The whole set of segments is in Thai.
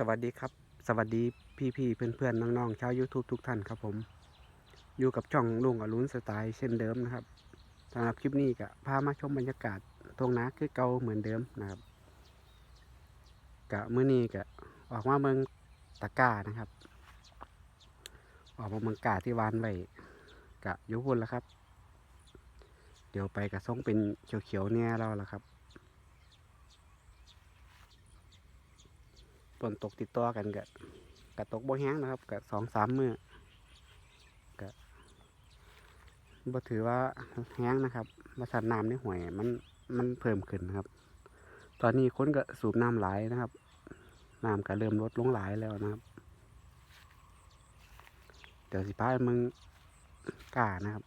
สวัสดีครับ สวัสดีพี่พี่เพื่อนเพื่อนๆน้องๆชาว YouTube ทุกท่านครับผม อยู่กับช่องลุงอรุณสไตล์เช่นเดิมนะครับสำหรับคลิปนี้ก็พามาชมบรรยากาศทงนาคือเก่าเหมือนเดิมนะครับกะมื้อนี้ก็ออกมาเมืองตะกร้านะครับ ออกมาเมืองกาที่วานไว้กะยุบุนแล้วครับ เดี๋ยวไปกะส่งเป็นเขียวๆเนี่ยเราแล้วครับ ฝนตกติดต่อกันกะกะตกบ่แห้งนะครับกะสองสามมือกะบ่ถือว่าแห้งนะครับมาสัดน้ำในห่วยมันมันเพิ่มขึ้นครับ ตอนนี้คนก็สูบน้ำหลายนะครับน้ำก็เริ่มลดลงหลายแล้วนะครับ เดี๋ยวสิพามึงกล้านะครับ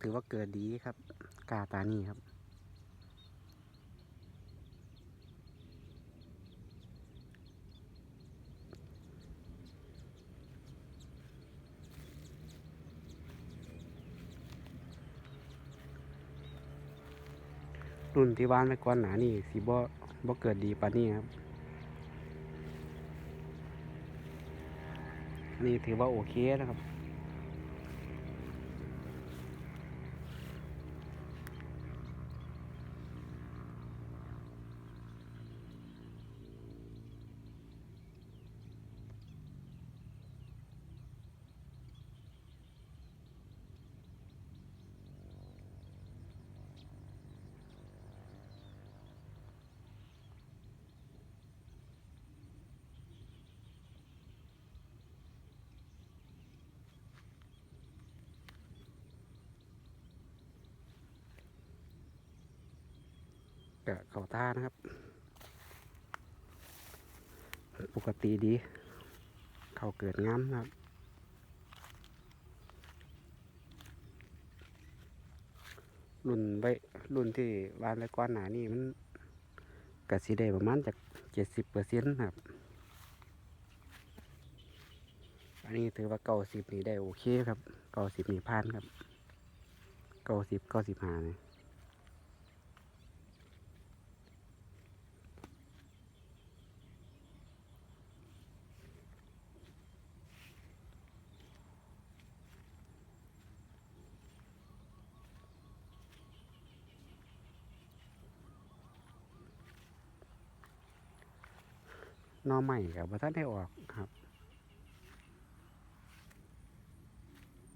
ถือว่าเกิดดีครับกาตานี่ครับ รุ่นที่บ้านไปก่อนหนานี่สีบ่บ่เกิดดีปานนี้ครับนี่ถือว่าโอเคนะครับ กะเขาท่านะครับ ปกติดี เขาเกิดงามครับรุ่นไว้รุ่นที่วานไว้ก้อนหนานี่มันกะสีได้ประมาณจากเจ็ดสิบเปอร์เซ็นต์ครับ อันนี้ถือว่าเก้าสิบนี่ได้โอเคครับเก้าสิบนี่ผ่านครับเก้าสิบเก้าสิบห้าเนี่ย นอใหม่กับว่าท่านได้ออกครับ